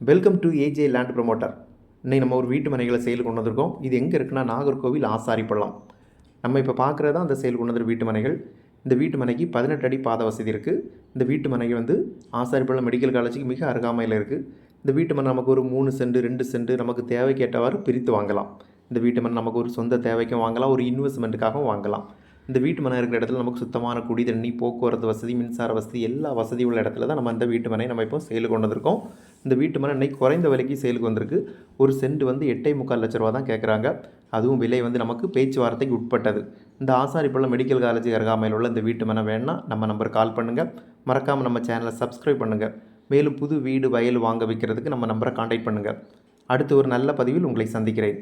Welcome to AJ land promoter இன்னைக்கு நம்ம ஒரு வீட்டு மனைகளை செயல் கொண்டு வந்திருக்கோம். இது எங்கே இருக்குன்னா நாகர்கோவில் ஆசாரிப்பள்ளம். நம்ம இப்போ பார்க்குறது தான் அந்த செயல் கொண்டு வந்திருக்க வீட்டு மனைகள். இந்த வீட்டு மனைக்கு பதினெட்டு அடி பாத வசதி இருக்குது இந்த வீட்டு மனை வந்து ஆசாரிப்பள்ளம் மெடிக்கல் காலேஜுக்கு மிக அருகாமையில் இருக்குது இந்த வீட்டு மனை நமக்கு ஒரு மூணு சென்ட் ரெண்டு சென்ட் நமக்கு தேவைக்கேற்றவாறு பிரித்து வாங்கலாம். இந்த வீட்டு மனை நமக்கு ஒரு சொந்த தேவைக்கும் வாங்கலாம் ஒரு இன்வெஸ்ட்மெண்ட்டுக்காகவும் வாங்கலாம். இந்த வீட்டு மனை இருக்கிற இடத்துல நமக்கு சுத்தமான குடி தண்ணி போக்குவரத்து வசதி மின்சார வசதி எல்லா வசதி உள்ள இடத்துல தான் நம்ம இந்த வீட்டு மனையை நம்ம இப்போ செயல் கொண்டு வந்திருக்கோம். இந்த வீட்டு மனை இன்னைக்கு குறைந்த விலைக்கு சேலுக்கு வந்திருக்கு. ஒரு சென்ட் வந்து எட்டே முக்கால் லட்ச ரூபா தான் கேட்குறாங்க அதுவும் விலை வந்து நமக்கு பேச்சுவார்த்தைக்கு உட்பட்டது. இந்த ஆசாரிப்பள்ளம் மெடிக்கல் காலேஜ் அருகாமையில் உள்ள இந்த வீட்டு மனை வேணால் நம்ம நம்பர் கால் பண்ணுங்கள் மறக்காமல் நம்ம சேனலை சப்ஸ்கிரைப் பண்ணுங்கள் மேலும் புது வீடு வயல் வாங்க வைக்கிறதுக்கு நம்ம நம்பரை காண்டாக்ட் பண்ணுங்கள் அடுத்து ஒரு நல்ல பதிவில் உங்களை சந்திக்கிறேன்.